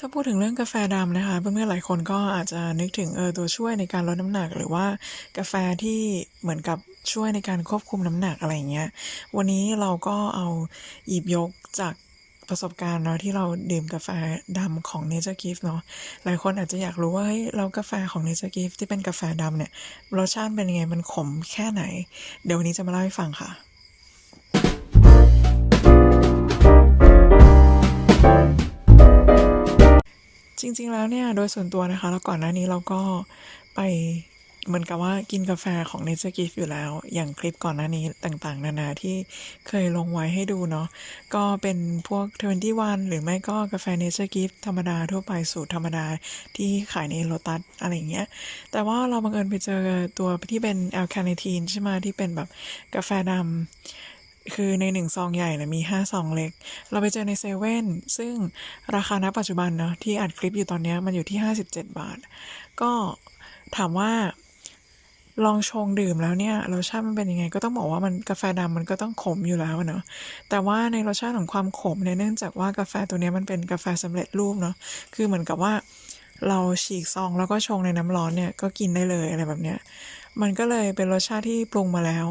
ถ้าพูดถึงเรื่องกาแฟดำนะคะ เพื่อนๆหลายคนก็อาจจะนึกถึงเออตัวช่วยในการลดน้ำหนัก หรือว่ากาแฟที่เหมือนกับช่วยในการควบคุมน้ำหนักอะไรเงี้ย วันนี้เราก็เอาหยิบยกจากประสบการณ์เนาะที่เราดื่มกาแฟดำของ Nature Gift เนาะหลายคนอาจจะอยากรู้ว่าเฮ้ยเรากาแฟของ Nature Gift ที่เป็นกาแฟดำเนี่ยรสชาติเป็นยังไงมันขมแค่ไหน เดี๋ยววันนี้จะมาเล่าให้ฟังค่ะ จริง ๆ แล้วเนี่ยโดยส่วนตัวนะคะแล้วก่อนหน้านี้เราก็ไปเหมือนกับว่ากินกาแฟของ Nature Gift อยู่แล้ว อย่างคลิปก่อนหน้านี้ต่างๆ นานาที่เคยลงไว้ให้ดูเนาะก็เป็นพวก 21 หรือไม่ก็กาแฟ Nature Gift ธรรมดาทั่วไปสูตรธรรมดาที่ขายในโลตัสอะไรอย่างเงี้ย แต่ว่าเราบังเอิญไปเจอตัวที่เป็นแอลคาเนทีนใช่ไหมที่เป็นแบบกาแฟดำ คือในหนึ่งซองใหญ่นะมีห้าซองเล็ก เราไปเจอในเซเว่นซึ่งราคาณปัจจุบันเนาะที่อัดคลิปอยู่ตอนนี้มันอยู่ที่57บาท ก็ถามว่าลองชงดื่มแล้วเนี่ยรสชาติมันเป็นยังไง ก็ต้องบอกว่ามันกาแฟดำมันก็ต้องขมอยู่แล้วเนาะแต่ว่าในรสชาติของความขมเนี่ยเนื่องจากว่ากาแฟตัวนี้มันเป็นกาแฟสำเร็จรูปเนาะคือเหมือนกับว่าเราฉีกซองแล้วก็ชงในน้ำร้อนเนี่ยก็กินได้เลยอะไรแบบเนี้ยมันก็เลยเป็นรสชาติที่ปรุงมาแล้ว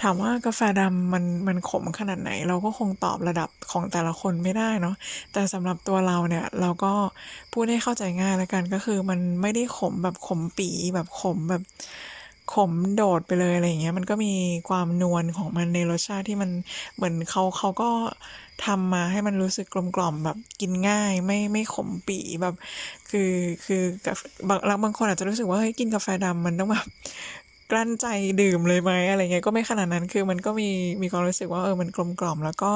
ถามว่ากาแฟดำมันมันขมขนาดไหน เราก็คงตอบระดับของแต่ละคนไม่ได้เนาะแต่สำหรับตัวเราเนี่ยเราก็พูดให้เข้าใจง่ายแล้วกันก็คือมันไม่ได้ขมแบบขมปีแบบขมแบบขมโดดไปเลยอะไรอย่างเงี้ยมันก็มีความนวลของมันในรสชาติที่มันเหมือนเขาเขาก็ทำมาให้มันรู้สึกกลมกล่อมแบบกินง่าย ไม่ไม่ขมปีแบบ คือคือบางบางคนอาจจะรู้สึกว่าเฮ้ยกินกาแฟดำมันต้องแบบ กลั้นใจดื่มเลยไหมอะไรเงี้ยก็ไม่ขนาดนั้นคือมันก็มีมีความรู้สึกว่าเออมันกลมกล่อม แล้วก็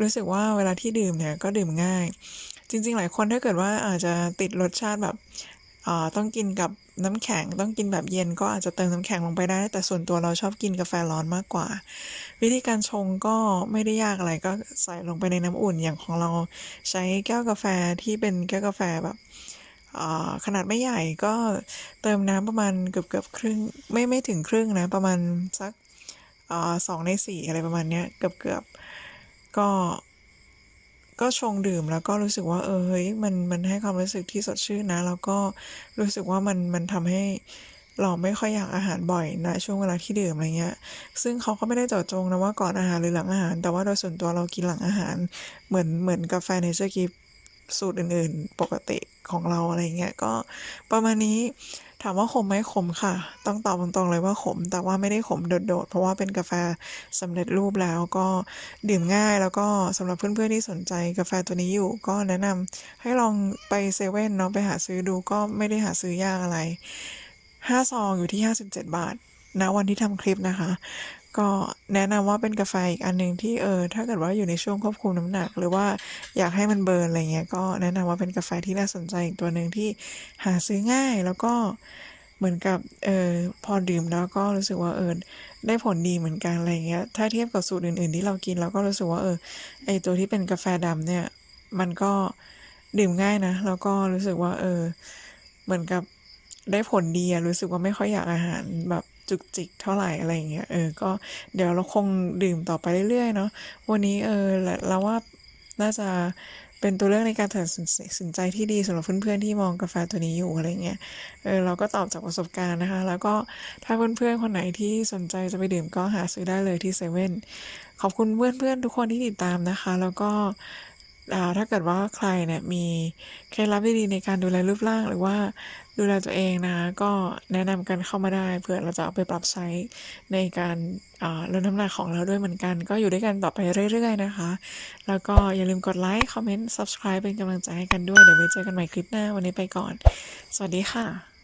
รู้สึกว่าเวลาที่ดื่มเนี่ยก็ดื่มง่าย จริง ๆ หลายคนถ้าเกิดว่าอาจจะติดรสชาติแบบอ่าต้องกินกับน้ำแข็งต้องกินแบบเย็นก็อาจจะเติมน้ำแข็งลงไปได้ แต่ส่วนตัวเราชอบกินกาแฟร้อนมากกว่า วิธีการชงก็ไม่ได้ยากอะไรก็ใส่ลงไปในน้ำอุ่นอย่างของเราใช้แก้วกาแฟที่เป็นแก้วกาแฟแบบ ขนาดไม่ใหญ่ก็เติมน้ำประมาณเกือบเกือบครึ่งไม่ไม่ถึงครึ่งนะประมาณสักอสองในสี่อะไรประมาณเนี้ยเกือบเกือบก็ก็ชงดื่มแล้วก็รู้สึกว่าเออเฮ้ยมันมันให้ความรู้สึกที่สดชื่นนะ แล้วก็รู้สึกว่ามันมันทำให้เราไม่ค่อยอยากอาหารบ่อยนะช่วงเวลาที่ดื่มอะไรเงี้ย ซึ่งเขาก็ไม่ได้เจาะจงนะว่าก่อนอาหารหรือหลังอาหาร แต่ว่าโดยส่วนตัวเรากินหลังอาหารเหมือนเหมือนกาแฟเนเจอร์กิฟ สูตรอื่นๆ ปกติของเราอะไรเงี้ยก็ประมาณนี้ถามว่าขมไหมขมค่ะ ต้องตอบตรงๆเลยว่าขม แต่ว่าไม่ได้ขมโดดๆ เพราะว่าเป็นกาแฟสำเร็จรูปแล้วก็ดื่มง่ายแล้วก็สำหรับเพื่อนๆที่สนใจกาแฟตัวนี้อยู่ ก็แนะนำให้ลองไปเซเว่นเนาะไปหาซื้อดูก็ไม่ได้หาซื้อยากอะไรห้าซองอยู่ที่ 57 บาทณวันที่ทำคลิปนะคะ ก็แนะนำว่าเป็นกาแฟอีกอันหนึ่งที่เออถ้าเกิดว่าอยู่ในช่วงควบคุมน้ำหนัก หรือว่าอยากให้มันเบิร์นอะไรเงี้ยก็แนะนำว่าเป็นกาแฟที่น่าสนใจอีกตัวหนึ่งที่หาซื้อง่ายแล้วก็เหมือนกับเออพอดื่มแล้วก็รู้สึกว่าเออได้ผลดีเหมือนกันอะไรเงี้ย ถ้าเทียบกับสูตรอื่น ๆ ที่เรากินเราก็รู้สึกว่าเออไอตัวที่เป็นกาแฟดำเนี่ย มันก็ดื่มง่ายนะ แล้วก็รู้สึกว่า เออ เหมือนกับได้ผลดีอะรู้สึกว่าไม่ค่อยอยากอาหารแบบ จุกจิกเท่าไหร่อะไรอย่างเงี้ยเออก็เดี๋ยวเราคงดื่มต่อไปเรื่อยๆเนาะวันนี้เออเราว่าน่าจะเป็นตัวเลือกในการตัดสินใจที่ดีสำหรับเพื่อนๆที่มองกาแฟตัวนี้อยู่อะไรเงี้ย เออเราก็ตอบจากประสบการณ์นะคะ แล้วก็ถ้าเพื่อนๆคนไหนที่สนใจจะไปดื่มก็หาซื้อได้เลยที่เซเว่นขอบคุณเพื่อนๆทุกคนที่ติดตามนะคะ แล้วก็ ถ้าเกิดว่าใครเนี่ยมีเคล็ดลับดีๆในการดูแลรูปร่างหรือว่าดูแลตัวเองนะก็แนะนำกันเข้ามาได้เผื่อเราจะเอาไปปรับใช้ในการลดน้ำหนักของเราด้วยเหมือนกัน ก็อยู่ด้วยกันต่อไปเรื่อย ๆ นะคะ แล้วก็อย่าลืมกดไลค์คอมเมนต์ subscribe เป็นกำลังใจให้กันด้วย เดี๋ยวไว้เจอกันใหม่คลิปหน้าวันนี้ไปก่อน สวัสดีค่ะ